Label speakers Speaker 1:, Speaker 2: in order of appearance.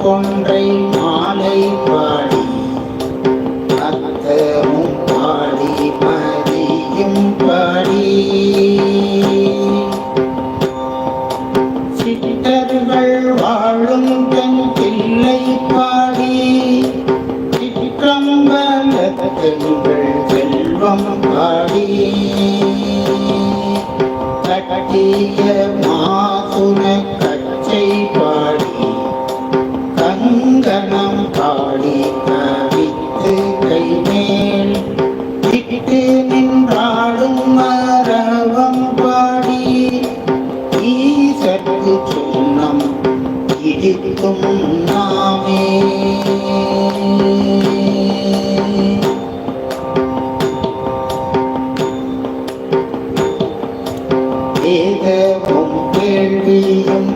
Speaker 1: கொன்றை மாலை பாடி அத்தமும் பாடி பதியும் பாடி. சிட்டர்கள் வாழும் தன் பிள்ளை பாடி சிற்றம்பலத்தங்கள் செல்வம் பாடி. கட்டிய மா ஆடி தவித்து கைமேல் விட்டு நின்றாடும் மரவம் பாடி ஈசற்கு சொன்னம் இடிக்கும் நாமே வேதமும் கேள்வியும்